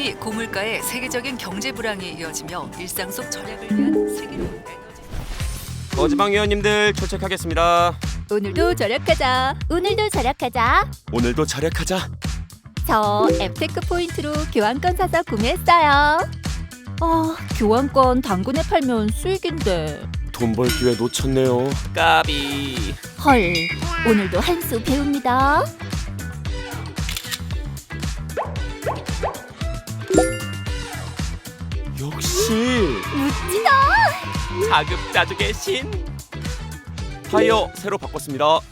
보니 고물가의 세계적인 경제 불황이 이어지며 일상 속 절약을 위한 에너지 거지방 위원님들 출첵하겠습니다. 오늘도 절약하자. 오늘도 절약하자. 오늘도 절약하자. 저 앱테크 포인트로 교환권 사서 구매했어요. 아, 교환권 당근에 팔면 수익인데. 돈 벌 기회 놓쳤네요. 까비. 헐, 오늘도 한 수 배웁니다. 자급자족의 신. 타이어 새로 바꿨습니다. 어?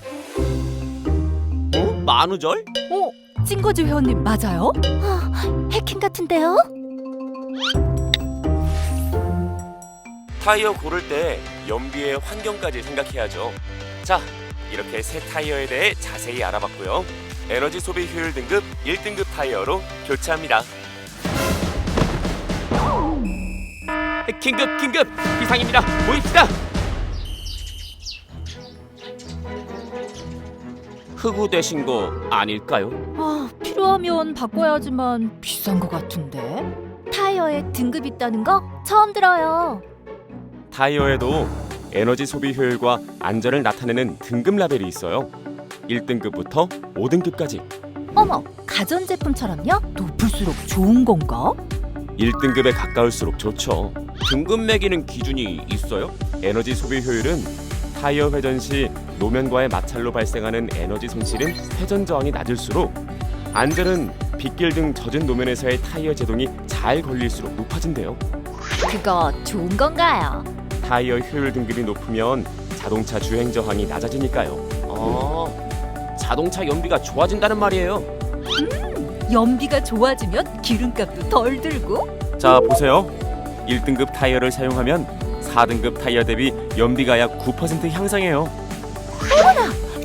만우절? 어, 찐거지 회원님 맞아요? 아, 해킹 같은데요? 타이어 고를 때 연비의 환경까지 생각해야죠. 자, 이렇게 새 타이어에 대해 자세히 알아봤고요. 에너지 소비 효율 등급 1등급 타이어로 교체합니다. 긴급 긴급 비상입니다. 모입시다. 흑우 되신 거 아닐까요? 아, 필요하면 바꿔야지만 비싼 거 같은데. 타이어에 등급 있다는 거 처음 들어요. 타이어에도 에너지 소비 효율과 안전을 나타내는 등급 라벨이 있어요. 1등급부터 5등급까지. 어머, 가전제품처럼요? 높을수록 좋은 건가? 1등급에 가까울수록 좋죠. 등급 매기는 기준이 있어요? 에너지 소비 효율은 타이어 회전 시 노면과의 마찰로 발생하는 에너지 손실은 회전 저항이 낮을수록 안전은 빗길 등 젖은 노면에서의 타이어 제동이 잘 걸릴수록 높아진대요. 그거 좋은 건가요? 타이어 효율 등급이 높으면 자동차 주행 저항이 낮아지니까요. 아, 자동차 연비가 좋아진다는 말이에요. 연비가 좋아지면 기름값도 덜 들고? 자 보세요 1등급 타이어를 사용하면 4등급 타이어 대비 연비가 약 9% 향상해요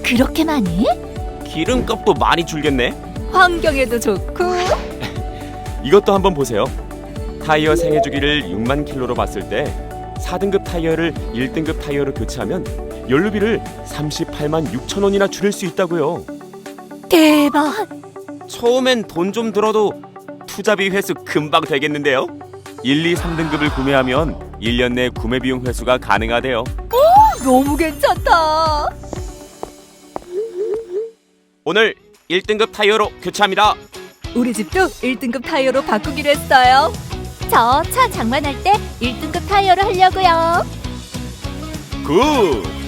그렇게 많이? 기름값도 많이 줄겠네 환경에도 좋고 이것도 한번 보세요 타이어 생애 주기를 6만 킬로로 봤을 때 4등급 타이어를 1등급 타이어로 교체하면 연료비를 38만 6천 원이나 줄일 수 있다고요 대박! 처음엔 돈 좀 들어도 투자비 회수 금방 되겠는데요 1, 2, 3등급을 구매하면 1년 내 구매 비용 회수가 가능하대요 너무 괜찮다. 오늘 1등급 타이어로 교체합니다 우리 집도 1등급 타이어로 바꾸기로 했어요. 저 차 장만할 때 1등급 타이어로 하려고요. 굿!